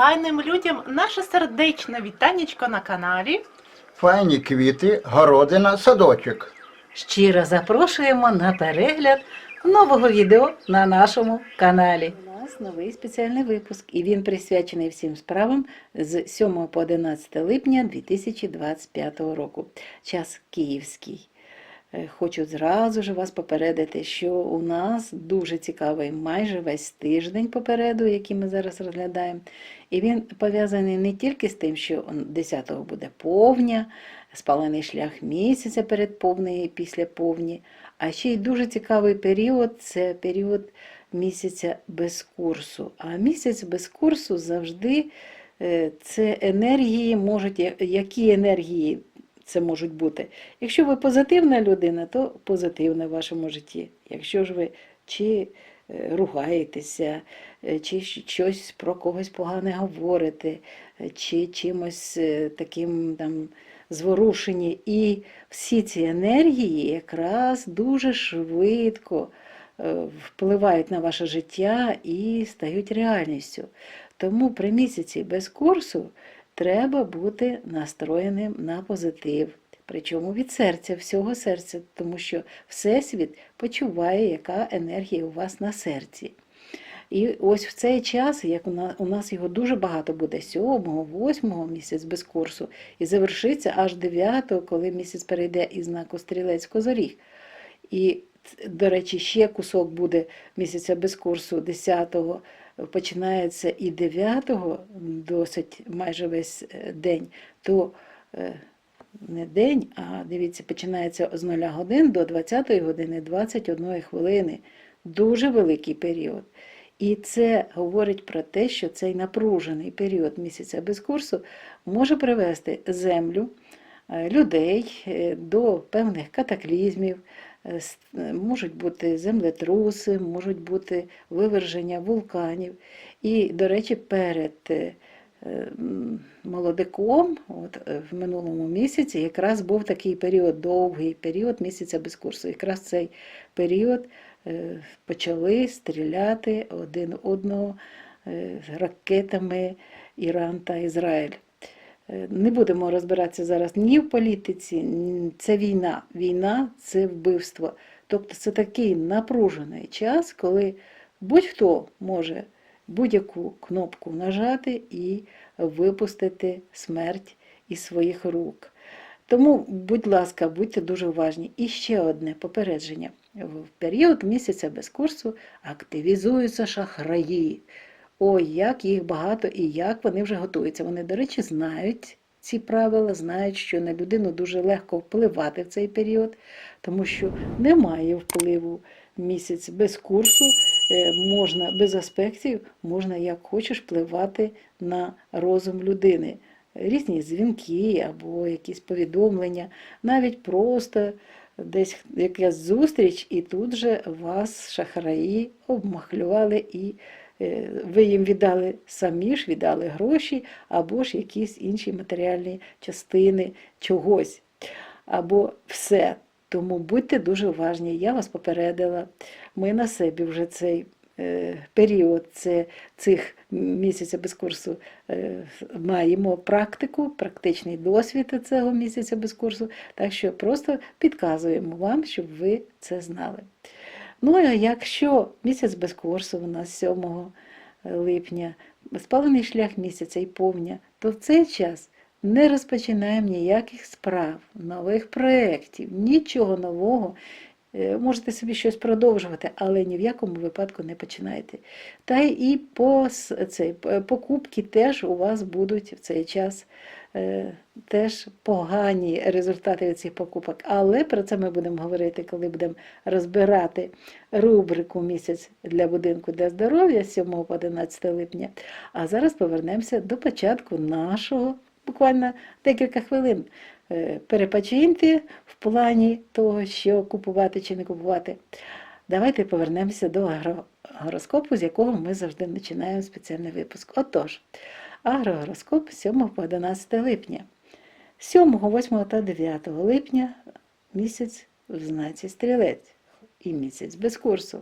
файним людям наше сердечне вітанечко на каналі. Файні квіти, городина, садочок. Щиро запрошуємо на перегляд нового відео на нашому каналі. У нас новий спеціальний випуск, і він присвячений всім справам з 7 по 11 липня 2025 року. Час київський. Е, Хочу зразу ж вас попередити, що у нас дуже цікавий майже весь тиждень попереду, який ми зараз розглядаємо. І він пов'язаний не тільки з тим, що 10-го буде повня, спалений шлях місяця перед повнею і після повні, а ще й дуже цікавий період це період місяця без курсу. А місяць без курсу завжди е, це енергії можуть, які енергії це можуть бути. Якщо ви позитивна людина, то позитивне в вашому житті. Якщо ж ви чи е, ругаєтеся, е, чи щось про когось погане говорите, е, чи чимось таким там зворушені. І всі ці енергії якраз дуже швидко впливають на ваше життя і стають реальністю. Тому при місяці без курсу треба бути настроєним на позитив. Причому від серця, всього серця, тому що Всесвіт почуває, яка енергія у вас на серці. І ось в цей час, як у нас, його дуже багато буде, 7, 8 місяць без курсу, і завершиться аж 9, коли місяць перейде із знаку стрілець козоріг. І, до речі, ще кусок буде місяця без курсу 10-го, починається і 9-го, досить майже весь е, день, то е, не день, а дивіться, починається з 0 годин до 20 години 21 хвилини. Дуже великий період. І це говорить про те, що цей напружений період місяця без курсу може привести землю, е, людей до певних катаклізмів, можуть бути землетруси, можуть бути виверження вулканів. І, до речі, перед е, е, молодиком, от е, в минулому місяці, якраз був такий період, довгий період місяця без курсу. Якраз цей період е, почали стріляти один одного е, ракетами Іран та Ізраїль. Е, Не будемо розбиратися зараз ні в політиці, це війна. Війна це вбивство. Тобто це такий напружений час, коли будь-хто може будь-яку кнопку нажати і випустити смерть із своїх рук. Тому, будь ласка, будьте дуже уважні. І ще одне попередження. В період місяця без курсу активізуються шахраї. Ой, як їх багато і як вони вже готуються. Вони, до речі, знають ці правила, знають, що на людину дуже легко впливати в цей період, тому що немає впливу місяць без курсу, е, можна без аспектів, можна як хочеш впливати на розум людини. Різні дзвінки або якісь повідомлення, навіть просто десь якась зустріч, і тут же вас шахраї обмахлювали і ви їм віддали самі ж віддали гроші, або ж якісь інші матеріальні частини чогось, або все. Тому будьте дуже уважні. Я вас попередила. Ми на себе вже цей е, період це, цих місяця без курсу е, маємо практику, практичний досвід цього місяця без курсу. Так що просто підказуємо вам, щоб ви це знали. Ну, а якщо місяць без курсу у нас 7 липня, спалений шлях місяця і повня, то в цей час не розпочинаємо ніяких справ, нових проєктів, нічого нового. Е, Можете собі щось продовжувати, але ні в якому випадку не починайте. Та і по, п- покупки теж у вас будуть в цей час е, теж погані результати від цих покупок. Але про це ми будемо говорити, коли будемо розбирати рубрику місяць для будинку для здоров'я з 7 по 11 липня. А зараз повернемося до початку нашого, буквально декілька хвилин. Е, Перепочиньте в плані того, що купувати чи не купувати. Давайте повернемося до агрогороскопу, з якого ми завжди починаємо спеціальний випуск. Отож, агрогороскоп 7 по 11 липня. 7, 8 та 9 липня місяць в знаці стрілець і місяць без курсу.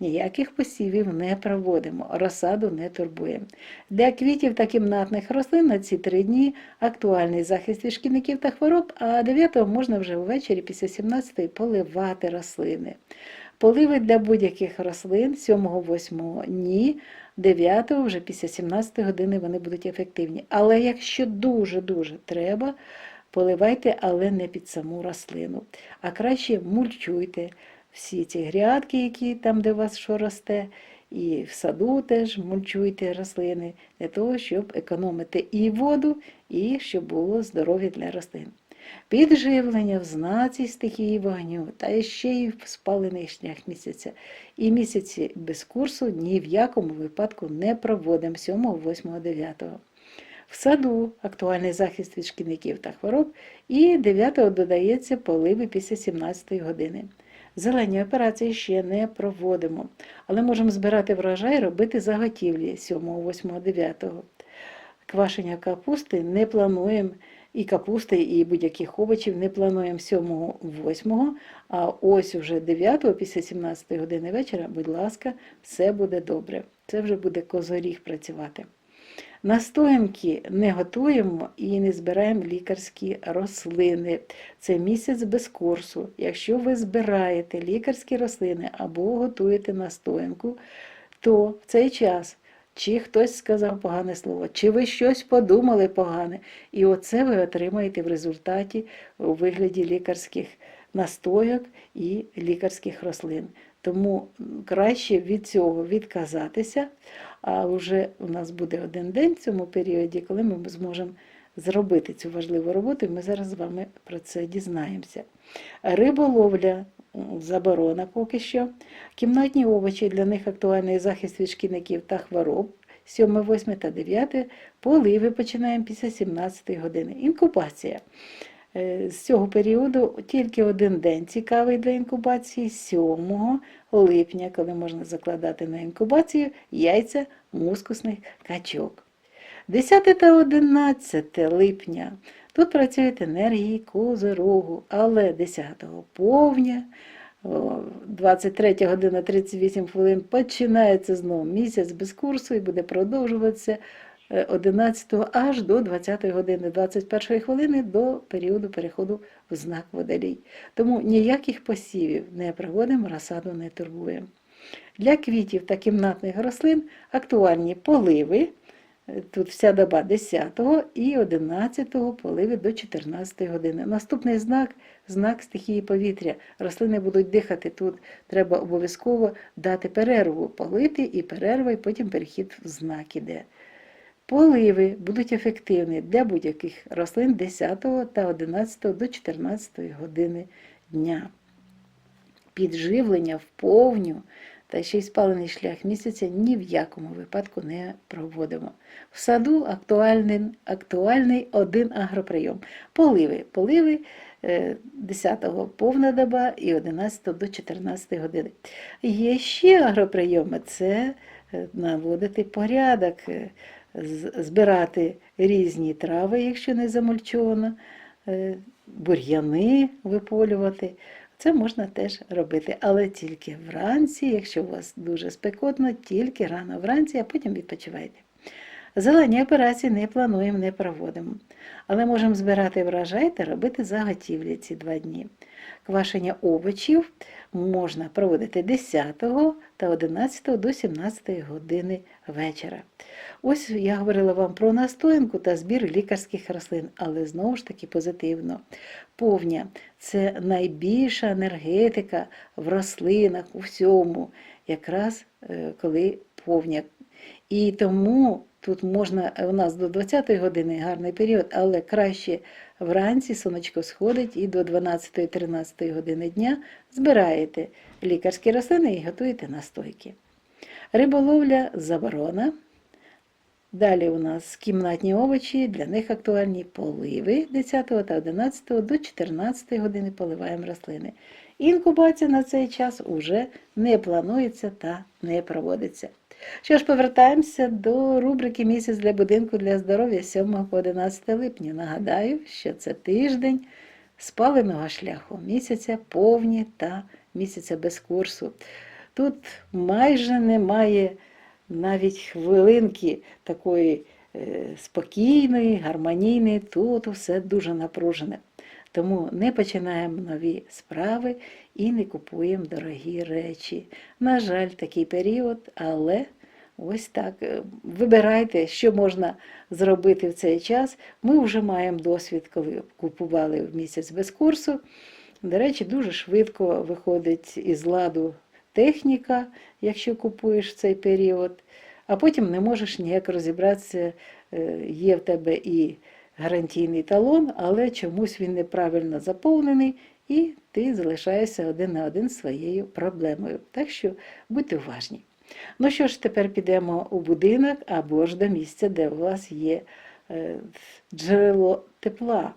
ніяких посівів не проводимо, розсаду не турбуємо. Для квітів та кімнатних рослин на ці три дні актуальний захист від шкідників та хвороб, а 9-го можна вже ввечері після 17-ї поливати рослини. Поливи для будь-яких рослин 7-8 ні, 9 вже після 17 години вони будуть ефективні. Але якщо дуже-дуже треба, поливайте, але не під саму рослину. А краще мульчуйте всі ці грядки, які там, де у вас що росте, і в саду теж мульчуйте рослини для того, щоб економити і воду, і щоб було здоров'я для рослин. Підживлення в знаці стихії вогню та ще й в спалений шлях місяця. І місяці без курсу ні в якому випадку не проводимо 7, 8, 9. В саду актуальний захист від шкідників та хвороб, і 9 додається поливи після 17 години. Зелені операції ще не проводимо, але можемо збирати врожай, робити заготівлі 7, 8, 9. Квашення капусти не плануємо, і капусти, і будь-яких овочів не плануємо 7, 8, а ось уже 9 після 17 години вечора, будь ласка, все буде добре. Це вже буде козоріг працювати. Настоянки не готуємо і не збираємо лікарські рослини. Це місяць без курсу. Якщо ви збираєте лікарські рослини або готуєте настоянку, то в цей час чи хтось сказав погане слово, чи ви щось подумали погане, і оце ви отримаєте в результаті у вигляді лікарських настойок і лікарських рослин. Тому краще від цього відказатися. А вже у нас буде один день в цьому періоді, коли ми зможемо зробити цю важливу роботу, і ми зараз з вами про це дізнаємося. Риболовля заборона поки що. Кімнатні овочі для них актуальний захист від шкідників та хвороб. 7, 8 та 9 поливи починаємо після 17 години. Інкубація. Е, З цього періоду тільки один день цікавий для інкубації 7 липня, коли можна закладати на інкубацію яйця мускусних качок. 10 та 11 липня тут працюють енергії козорогу, але 10 повня, 23 година 38 хвилин починається знову місяць без курсу і буде продовжуватися 11 аж до 20 години 21 хвилини до періоду переходу в знак водолій. Тому ніяких посівів не проводимо, розсаду не турбуємо. Для квітів та кімнатних рослин актуальні поливи. Е, Тут вся доба 10 і 11 поливи до 14 години. Наступний знак знак стихії повітря. Рослини будуть дихати. Тут треба обов'язково дати перерву, полити і перерва, і потім перехід в знак іде. Поливи будуть ефективні для будь-яких рослин 10 та 11 до 14 години дня. Підживлення в повню та ще й спалений шлях місяця ні в якому випадку не проводимо. В саду актуальний, актуальний один агроприйом. Поливи. Поливи е, 10-го повна доба і 11 до 14 години. Є ще агроприйоми це е, наводити порядок, е, збирати різні трави, якщо не замульчовано, е, бур'яни виполювати. Це можна теж робити, але тільки вранці, якщо у вас дуже спекотно, тільки рано вранці, а потім відпочивайте. Зелені операції не плануємо, не проводимо. Але можемо збирати врожай та робити заготівлі ці два дні. Квашення овочів можна проводити 10 та 11 до 17 години вечора. Ось я говорила вам про настоянку та збір лікарських рослин, але знову ж таки позитивно. Повня це найбільша енергетика в рослинах, у всьому, якраз е, коли повня. І тому тут можна у нас до 20-ї години гарний період, але краще вранці сонечко сходить і до 12-13 години дня збираєте лікарські рослини і готуєте настойки. Риболовля заборона. Далі у нас кімнатні овочі, для них актуальні поливи 10 та 11 до 14 години поливаємо рослини. Інкубація на цей час уже не планується та не проводиться. Що ж, повертаємося до рубрики Місяць для будинку для здоров'я 7 по 11 липня. Нагадаю, що це тиждень спаленого шляху, місяця повні та місяця без курсу. Тут майже немає навіть хвилинки такої е, спокійної, гармонійної, тут все дуже напружене. Тому не починаємо нові справи і не купуємо дорогі речі. На жаль, такий період, але ось так. е, Вибирайте, що можна зробити в цей час. Ми вже маємо досвід, коли купували в місяць без курсу. До речі, дуже швидко виходить із ладу техніка, якщо купуєш в цей період, а потім не можеш ніяк розібратися, е, є в тебе і гарантійний талон, але чомусь він неправильно заповнений, і ти залишаєшся один на один своєю проблемою. Так що будьте уважні. Ну що ж, тепер підемо у будинок або ж до місця, де у вас є е, джерело тепла,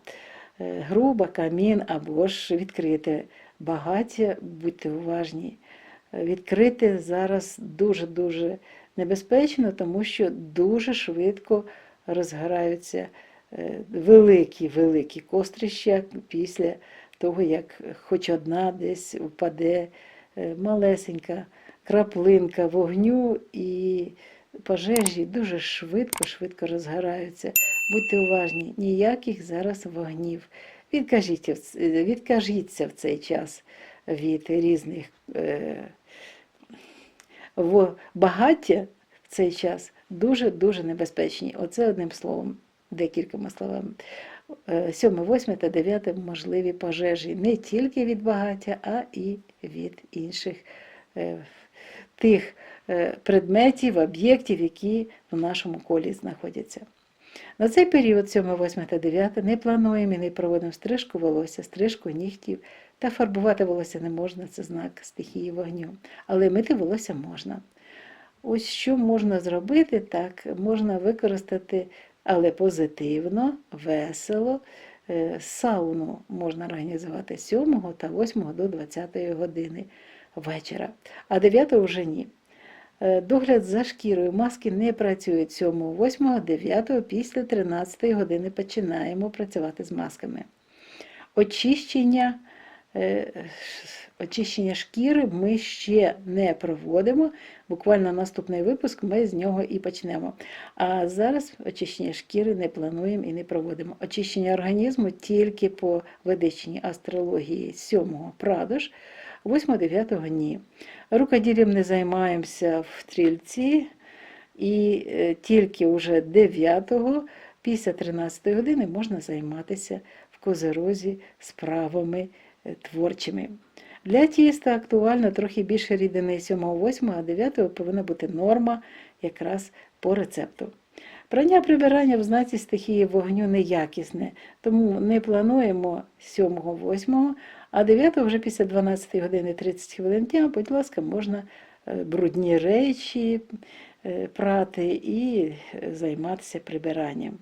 Е, груба, камін або ж відкрите багаття, будьте уважні. Відкрити зараз дуже-дуже небезпечно, тому що дуже швидко розгораються великі-великі кострища після того, як хоч одна десь впаде е, малесенька краплинка вогню і пожежі дуже швидко-швидко розгораються. Будьте уважні, ніяких зараз вогнів. Відкажіться, в відкажіться в цей час від різних е, багаття в цей час дуже-дуже небезпечні. Оце одним словом, декількома словами. Е, 7, 8 та 9 можливі пожежі не тільки від багаття, а і від інших е, тих е, предметів, об'єктів, які в нашому колі знаходяться. На цей період, 7, 8 та 9, не плануємо і не проводимо стрижку волосся, стрижку нігтів та фарбувати волосся не можна, це знак стихії вогню. Але мити волосся можна. Ось що можна зробити, так, можна використати, але позитивно, весело. Е, Сауну можна організувати з 7 та 8 до 20 години вечора, а 9 вже ні. Е, Догляд за шкірою маски не працюють 7, 8, 9, після 13 години починаємо працювати з масками. Очищення, очищення шкіри ми ще не проводимо. Буквально наступний випуск ми з нього і почнемо. А зараз очищення шкіри не плануємо і не проводимо. Очищення організму тільки по ведичній астрології 7 прадож, 8-9 ні. Рукоділлям не займаємося в стрільці, і е, тільки вже 9-го, після 13 години можна займатися в козерозі справами е, творчими. Для тіста актуально трохи більше рідини 7, 8, а 9 повинна бути норма якраз по рецепту. Прання прибирання в знаці стихії вогню неякісне, тому не плануємо 7, 8, а 9 вже після 12 години 30 хвилин дня, будь ласка, можна е, брудні речі е, прати і е, займатися прибиранням.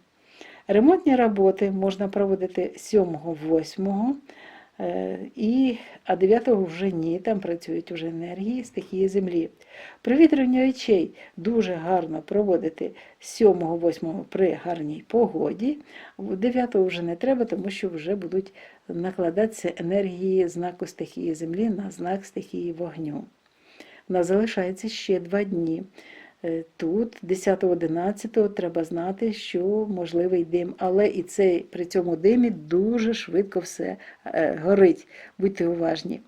Ремонтні роботи можна проводити 7, 8, е, і, а 9 вже ні, там працюють вже енергії, стихії землі. Провітрювання очей дуже гарно проводити 7-8 при гарній погоді. 9 вже не треба, тому що вже будуть накладатися енергії знаку стихії землі на знак стихії вогню. У нас залишається ще два дні. Е, Тут 10-11 треба знати, що можливий дим, але і цей при цьому димі дуже швидко все е, горить. Будьте уважні.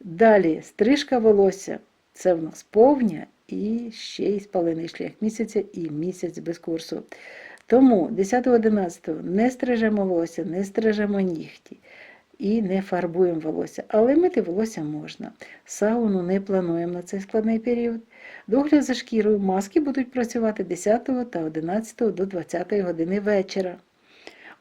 Далі стрижка волосся це в нас повня і ще й спалений шлях місяця і місяць без курсу. Тому 10-11 не стрижемо волосся, не стрижемо нігті і не фарбуємо волосся, але мити волосся можна. Сауну не плануємо на цей складний період. Догляд за шкірою маски будуть працювати 10 та 11 до 20 години вечора.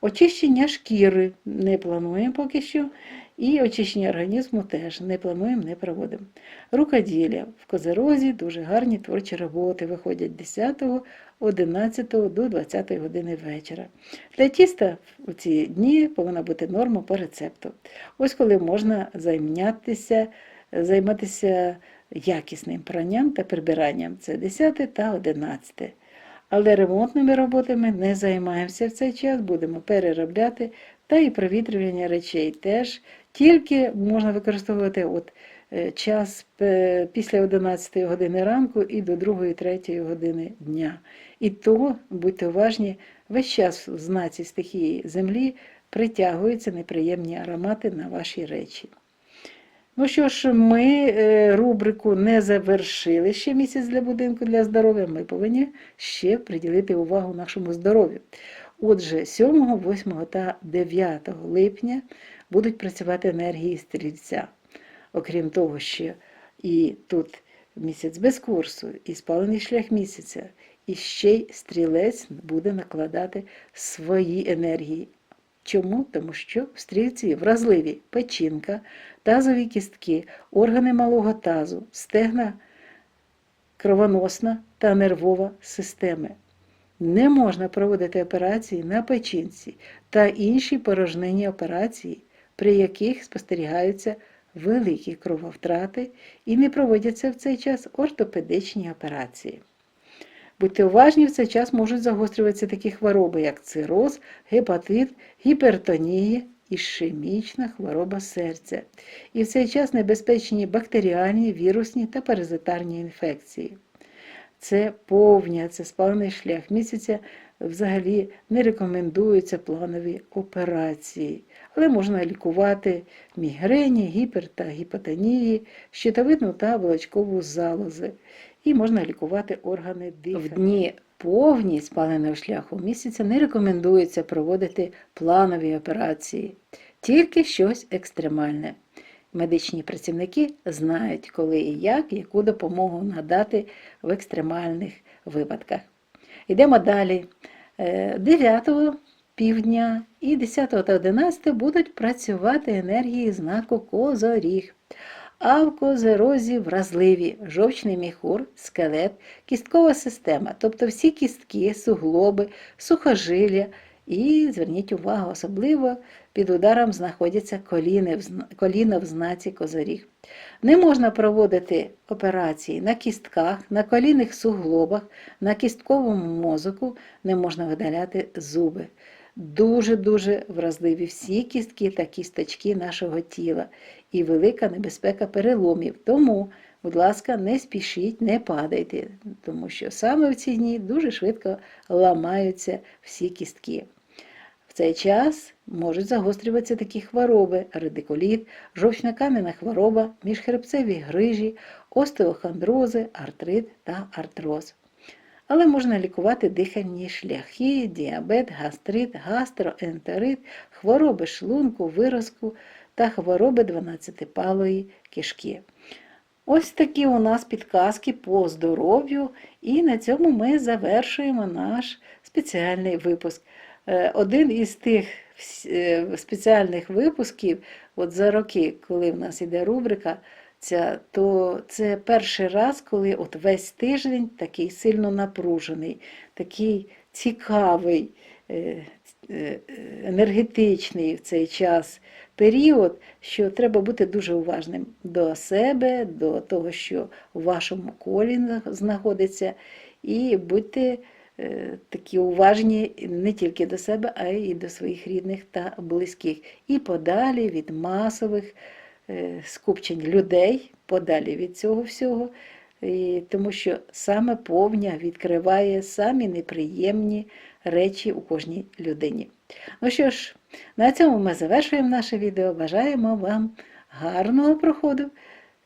Очищення шкіри не плануємо поки що, і очищення організму теж не плануємо, не проводимо. Рукоділля в козерозі дуже гарні творчі роботи виходять 10, 11 до 20 години вечора. Для тіста у ці дні повинна бути норма по рецепту. Ось коли можна зайнятися, займатися якісним пранням та прибиранням. Це 10 та 11. Але ремонтними роботами не займаємося в цей час, будемо переробляти та і провітрювання речей теж. Тільки можна використовувати от е, час е, після 11 години ранку і до 2-3 години дня. І то, будьте уважні, весь час в знаці стихії землі притягуються неприємні аромати на ваші речі. Ну що ж, ми е, рубрику не завершили ще місяць для будинку для здоров'я. Ми повинні ще приділити увагу нашому здоров'ю. Отже, 7, 8 та 9 липня будуть працювати енергії стрільця. Окрім того, що і тут місяць без курсу, і спалений шлях місяця, і ще й стрілець буде накладати свої енергії. Чому? Тому що в стрільці вразливі печінка, тазові кістки, органи малого тазу, стегна, кровоносна та нервова системи. Не можна проводити операції на печінці та інші порожнинні операції, при яких спостерігаються великі крововтрати і не проводяться в цей час ортопедичні операції. Будьте уважні, в цей час можуть загострюватися такі хвороби, як цироз, гепатит, гіпертонія, ішемічна хвороба серця. І в цей час небезпечні бактеріальні, вірусні та паразитарні інфекції. Це повня, це спалений шлях місяця. Взагалі не рекомендуються планові операції, але можна лікувати мігрені, гіпер та гіпотонії, щитовидну та волочкову залози. І можна лікувати органи дихання. В дні повні спаленого шляху місяця не рекомендується проводити планові операції, тільки щось екстремальне. Медичні працівники знають, коли і як, яку допомогу надати в екстремальних випадках. Йдемо далі. Е, 9 півдня і 10 та 11 будуть працювати енергії знаку Козоріг. А в козерозі вразливі жовчний міхур, скелет, кісткова система, тобто всі кістки, суглоби, сухожилля. І зверніть увагу, особливо під ударом знаходяться коліни коліна в знаці козоріг. Не можна проводити операції на кістках, на колінних суглобах, на кістковому мозоку, не можна видаляти зуби. Дуже-дуже вразливі всі кістки та кісточки нашого тіла і велика небезпека переломів. Тому, будь ласка, не спішіть, не падайте, тому що саме в ці дні дуже швидко ламаються всі кістки. В цей час можуть загострюватися такі хвороби: радикуліт, жовчно-кам'яна хвороба, міжхребцеві грижі, остеохондрози, артрит та артроз. Але можна лікувати дихальні шляхи, діабет, гастрит, гастроентерит, хвороби шлунку, виразку та хвороби 12-палої кишки. Ось такі у нас підказки по здоров'ю, і на цьому ми завершуємо наш спеціальний випуск. Е, Один із тих е, спеціальних випусків, от за роки, коли в нас іде рубрика, ця, то це перший раз, коли от весь тиждень такий сильно напружений, такий цікавий, е, енергетичний в цей час період, що треба бути дуже уважним до себе, до того, що в вашому колі знаходиться, і будьте е, такі уважні не тільки до себе, а й до своїх рідних та близьких. І подалі від масових е, скупчень людей, подалі від цього всього. І тому що саме повня відкриває самі неприємні речі у кожній людині. Ну що ж, на цьому ми завершуємо наше відео. Бажаємо вам гарного проходу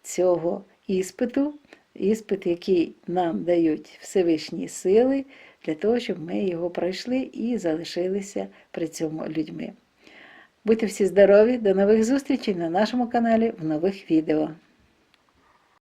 цього іспиту, іспит, який нам дають Всевишні сили, для того, щоб ми його пройшли і залишилися при цьому людьми. Будьте всі здорові, до нових зустрічей на нашому каналі в нових відео.